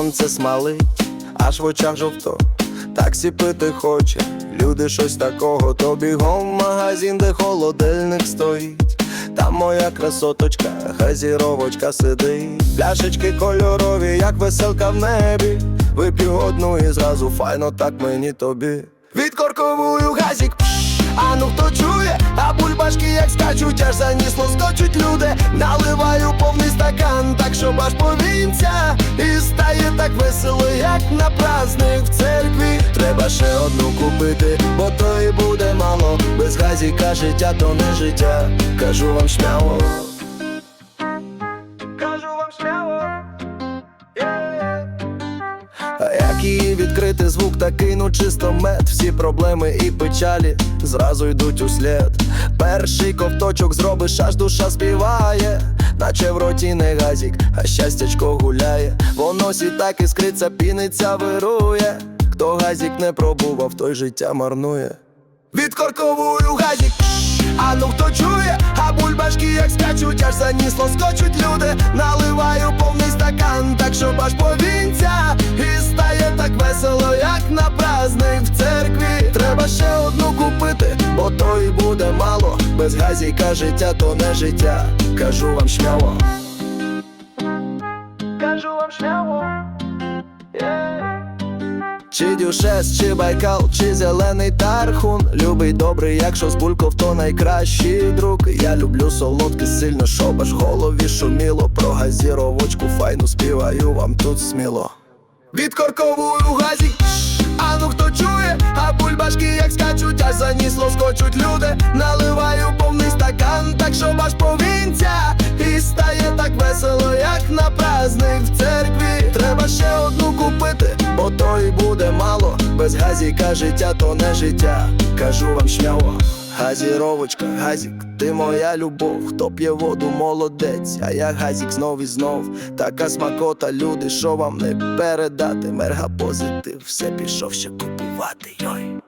сонце смалить, аж в очах жовто, таксі пити хоче, люди щось такого, то бігом в магазин, де холодильник стоїть. Там моя красоточка, газіровочка сидить, пляшечки кольорові, як веселка в небі. Вип'ю одну і зразу файно, так мені тобі. Відкорковую газік, пш, а ну хто чує, а бульбашки як скачуть, аж занісло скочуть люди. Наливаю повний стакан, так щоб аж повінця. Так весело, як на праздник в церкві. Треба ще одну купити, бо то і буде мало. Без газіка життя то не життя. Кажу вам сміло. Кажу вам сміло. А як її відкрити звук такий, ну чисто мед Всі проблеми і печалі зразу йдуть у слід Перший ковточок зробиш, аж душа співає Наче в роті не газік, а щастячко гуляє. Воно сі так іскриться, піниться, вирує. Хто газік не пробував, той життя марнує. Відкорковую газік, а ну хто чує, а бульбашки як скачуть, аж занісло скочуть люди, наливаю повний стакан, так щоб аж повінця, купити, то і буде мало. Без газіка життя то не життя. Кажу вам сміло. Кажу вам сміло. Чи дюшес, чи байкал, чи зелений тархун Любий добрий, якщо з бульков, то найкращий друг Я люблю солодке сильно, щоб аж голові шуміло Про газіровочку файну співаю вам тут сміло Відкорковую газік, а ну хто чує, скочуть люди. Наливаю повний стакан, так щоб аж повінця І стає так весело, як на праздник в церкві. Треба ще одну купити, бо то і буде мало. Без газіка життя то не життя, кажу вам сміло Газіровочка, газік, ти моя любов, хто п'є воду, молодець, а я газік знов і знов. Така смакота, люди, що вам не передати, мерга позитив, все пішов ще купувати, йой.